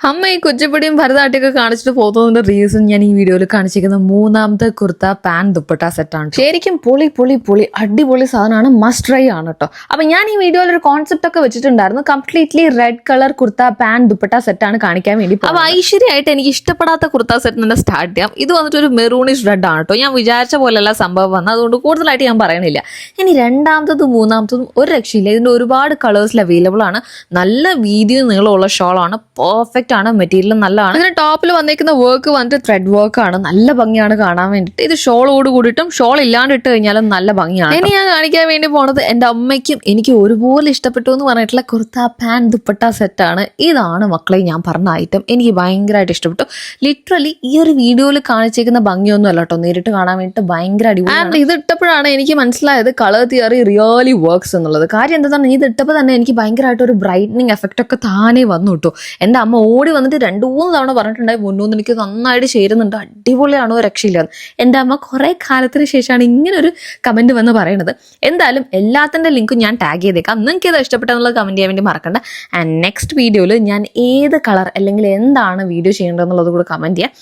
അമ്മ ഈ കുച്ചിപ്പൊടിയും ഭരതനാട്യമൊക്കെ കാണിച്ചിട്ട് പോകുന്നതിന്റെ റീസൺ ഞാൻ ഈ വീഡിയോയിൽ കാണിച്ചിരിക്കുന്ന മൂന്നാമത്തെ കുർത്ത പാൻ ദുപ്പട്ട സെറ്റാണ് ശരിക്കും പുളി പുളി പുളി അടിപൊളി സാധനമാണ് മസ്റ്റ് ട്രൈ ആണ് കേട്ടോ അപ്പൊ ഞാൻ ഈ വീഡിയോയിൽ ഒരു കോൺസെപ്റ്റ് ഒക്കെ വെച്ചിട്ടുണ്ടായിരുന്നു. കംപ്ലീറ്റ്ലി റെഡ് കളർ കുർത്ത പാൻ ദുപ്പട്ട സെറ്റാണ് കാണിക്കാൻ വേണ്ടി അപ്പൊ ഐശ്വര്യമായിട്ട് എനിക്ക് ഇഷ്ടപ്പെടാത്ത കുർത്ത സെറ്റ് തന്നെ സ്റ്റാർട്ട് ചെയ്യാം. ഇത് വന്നിട്ട് ഒരു മെറൂണിഷ് റെഡ് ആണ് കേട്ടോ ഞാൻ വിചാരിച്ച പോലെയല്ല സംഭവം വന്നത്. അതുകൊണ്ട് കൂടുതലായിട്ട് ഞാൻ പറയണില്ല. ഇനി രണ്ടാമത്തതും മൂന്നാമത്തതും ഒരു രക്ഷയില്ല. ഇതിന്റെ ഒരുപാട് കളേഴ്സിൽ അവൈലബിൾ ആണ്. നല്ല വീതിയും നീളമുള്ള ഷോളാണ് പെർഫെക്റ്റ് ആണ് മെറ്റീരിയൽ നല്ലതാണ്. ഇതിന് ടോപ്പിൽ വന്നിരിക്കുന്ന വർക്ക് വന്നിട്ട് ത്രെഡ് വർക്ക് ആണ് നല്ല ഭംഗിയാണ് കാണാൻ വേണ്ടിയിട്ട് ഇത് ഷോളോട് കൂടിയിട്ടും ഷോൾ ഇല്ലാണ്ട് ഇട്ട് കഴിഞ്ഞാലും നല്ല ഭംഗിയാണ് ഇനി ഞാൻ കാണിക്കാൻ വേണ്ടി പോണത് എന്റെ അമ്മയ്ക്കും എനിക്ക് ഒരുപോലെ ഇഷ്ടപ്പെട്ടു എന്ന് പറഞ്ഞിട്ടുള്ള കുർത്ത പാൻ ദുപ്പട്ട സെറ്റാണ് ഇതാണ് മക്കളെ ഞാൻ പറഞ്ഞ ഐറ്റം എനിക്ക് ഭയങ്കരമായിട്ട് ഇഷ്ടപ്പെട്ടു. ലിറ്ററലി ഈ ഒരു വീഡിയോയിൽ കാണിച്ചേക്കുന്ന ഭംഗിയൊന്നും അല്ല കേട്ടോ. നേരിട്ട് കാണാൻ വേണ്ടിട്ട് ഭയങ്കര അടിപൊളി ഇത് ഇട്ടപ്പോഴാണ് എനിക്ക് മനസ്സിലായത് കളർ തിയറി റിയലി വർക്ക്സ് എന്നുള്ളത്. കാര്യം എന്താണ് ഇത് ഇട്ടപ്പോൾ തന്നെ എനിക്ക് ഭയങ്കരമായിട്ട് ഒരു ബ്രൈറ്റനിങ് എഫക്റ്റ് ഒക്കെ താനേ വന്നു കേട്ടോ. എന്റെ അമ്മ ഓടി വന്നിട്ട് രണ്ട് മൂന്ന് തവണ പറഞ്ഞിട്ടുണ്ടായി മുന്നൂന്ന് എനിക്ക് നന്നായിട്ട് ചേരുന്നുണ്ട്. അടിപൊളിയാണോ രക്ഷയില്ല എന്റെ അമ്മ കുറേ കാലത്തിന് ശേഷമാണ് ഇങ്ങനെ ഒരു കമന്റ് വന്ന് പറയുന്നത് എന്തായാലും എല്ലാത്തിന്റെ ലിങ്കും ഞാൻ ടാഗ് ചെയ്തേക്കാം. നിങ്ങൾക്ക് ഏതാ ഇഷ്ടപ്പെട്ടെന്നുള്ളത് കമന്റ് ചെയ്യാൻ വേണ്ടി മറക്കണ്ട. ആൻഡ് നെക്സ്റ്റ് വീഡിയോയിൽ ഞാൻ ഏത് കളർ അല്ലെങ്കിൽ എന്താണ് വീഡിയോ ചെയ്യേണ്ടതെന്നുള്ളത് കൂടെ കമന്റ് ചെയ്യാം.